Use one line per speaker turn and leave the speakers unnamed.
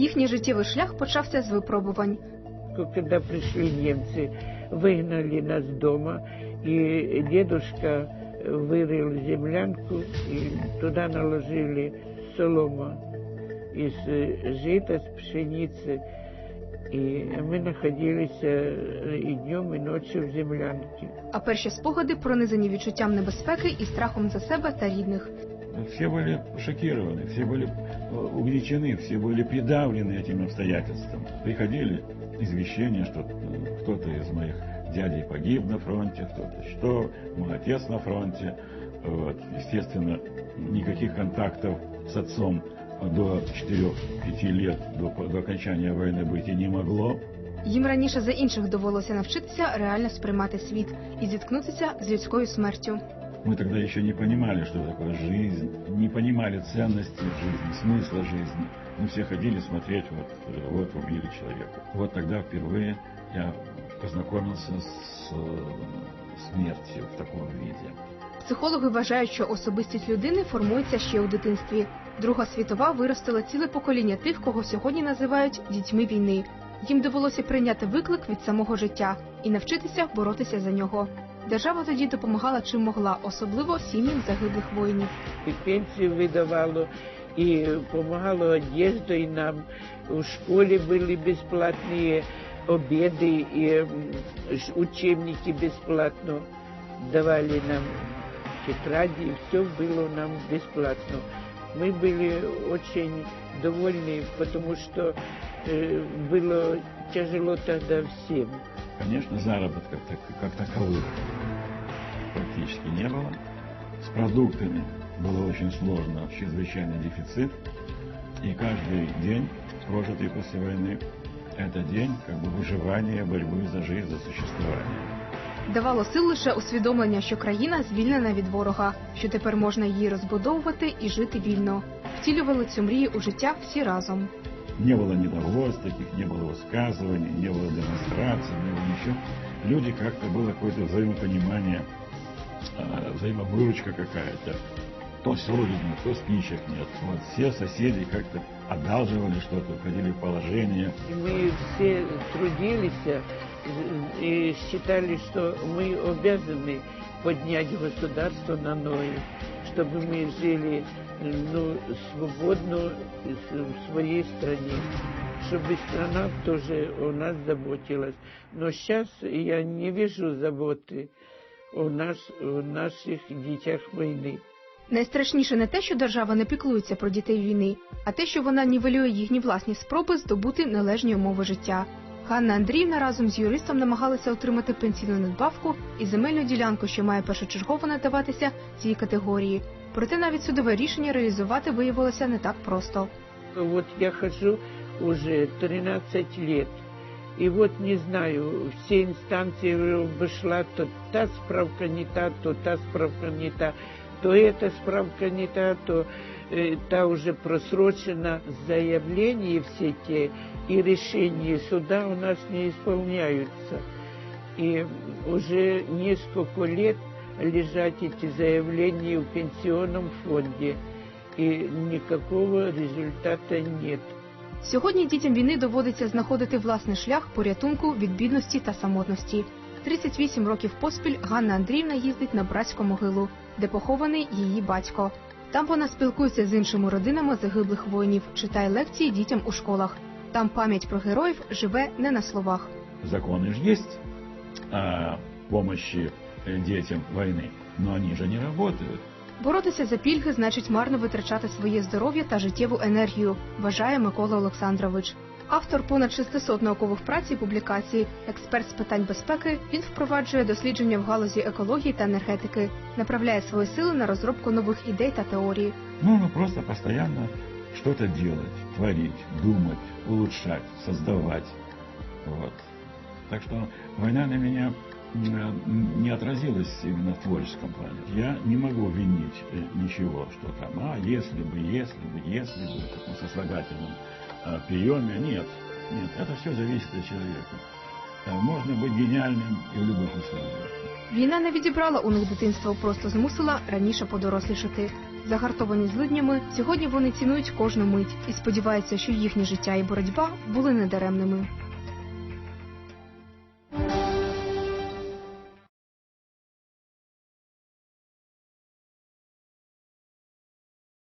Їхній життєвий шлях почався з випробувань.
Когда пришли немцы, выгнали нас дома, и дедушка вырыл землянку, и туда наложили солома из э, жита, с пшеницы. И мы находились э, и днем, и ночью в землянке.
А перші спогади пронизані відчуттям небезпеки і страхом за себе та рідних.
Все были шокированы, все были э, угнетены, все были придавлены этим обстоятельством. Приходили извещения, что э, кто-то из моих дядей погиб на фронте, кто-то что, мой отец на фронте. Вот. Естественно, никаких контактов с отцом до 4-5 лет, до, до окончания войны быть и не могло.
Їм раніше за інших довелося навчитися реально сприймати світ і зіткнутися з людською смертю.
Мы тогда еще не понимали, что такое жизнь, не понимали ценности жизни, смысла жизни. Мы все ходили смотреть, вот, э, вот убили человека. Вот тогда впервые я познакомился с э, смертью в таком виде.
Психологи вважають, що особистість людини формується ще у дитинстві. Друга світова виростила ціле покоління тих, кого сьогодні називають дітьми війни. Їм довелося прийняти виклик від самого життя і навчитися боротися за нього. Держава тоді допомагала чим могла, особливо сім'ям загиблих воїнів.
И пенсию выдавало, и помогало одеждой нам. В школе были бесплатные обеды, и м, ш- учебники бесплатно давали нам тетради, и все было нам бесплатно. Мы были очень довольны, потому что э, было тяжело тогда всем.
Конечно, заработка так- как таковых практически не было. С продуктами было очень сложно, чрезвычайный дефицит. И каждый день, прожитый после войны, это день как бы выживания, борьбы за жизнь, за существование.
Давало сил лише усвідомлення, що країна звільнена від ворога, що тепер можна її розбудовувати і жити вільно. Втілювали цю мрію у життя всі разом.
Не было недовольств таких, не было высказываний, не было демонстраций, не было ничего. Люди как-то было какое-то взаимопонимание, а, взаимовыручка какая-то. То сегодня, то спичек нет. Вот все соседи как-то одалживали что-то, входили в положение.
Мы все трудились э, и считали, что мы обязаны поднять государство на ноги, чтобы мы жили э, ну, свободно с- в своей стране, чтобы страна тоже о нас заботилась. Но сейчас я не вижу заботы о, нас, о наших детях войны.
Найстрашніше не те, що держава не піклується про дітей війни, а те, що вона нівелює їхні власні спроби здобути належні умови життя. Ганна Андріївна разом з юристом намагалися отримати пенсійну надбавку і земельну ділянку, що має першочергово надаватися цій категорії. Проте навіть судове рішення реалізувати виявилося не так просто.
Вот я хожу уже 13 лет. И вот не знаю, все инстанции обошла, то та справка не та, то та справка не та, то эта справка не та, то э, та уже просрочена. Заявления все те и решения суда у нас не исполняются. И уже несколько лет лежат эти заявления в пенсионном фонде, и никакого результата нет.
Сьогодні дітям війни доводиться знаходити власний шлях порятунку від бідності та самотності. 38 років поспіль Ганна Андріївна їздить на братську могилу, де похований її батько. Там вона спілкується з іншими родинами загиблих воїнів, читає лекції дітям у школах. Там пам'ять про героїв живе не на словах.
Законы же есть о помощи э, детям войны, но они же не работают.
Боротися за пільги значить марно витрачати своє здоров'я та життєву енергію, вважає Микола Олександрович. Автор понад 600 наукових праць і публікацій, експерт з питань безпеки, він впроваджує дослідження в галузі екології та енергетики, направляє свої сили на розробку нових ідей та теорій.
Нужно просто постоянно что-то делать, творить, думать, улучшать, создавать. Вот. Так что война на меня м, не отразилась именно в творческом плане. Я не могу винить э, ничего, что там, а, если бы, если бы, если бы, в таком сослагательном э, приеме. Нет, нет, это все зависит от человека. Э, Можно быть гениальным и в любых условиях.
Війна не відібрала у них дитинство, просто змусила раніше подорослішати. загартовані злиднями, сьогодні вони цінують кожну мить і сподіваються, що їхнє життя і боротьба були недаремними.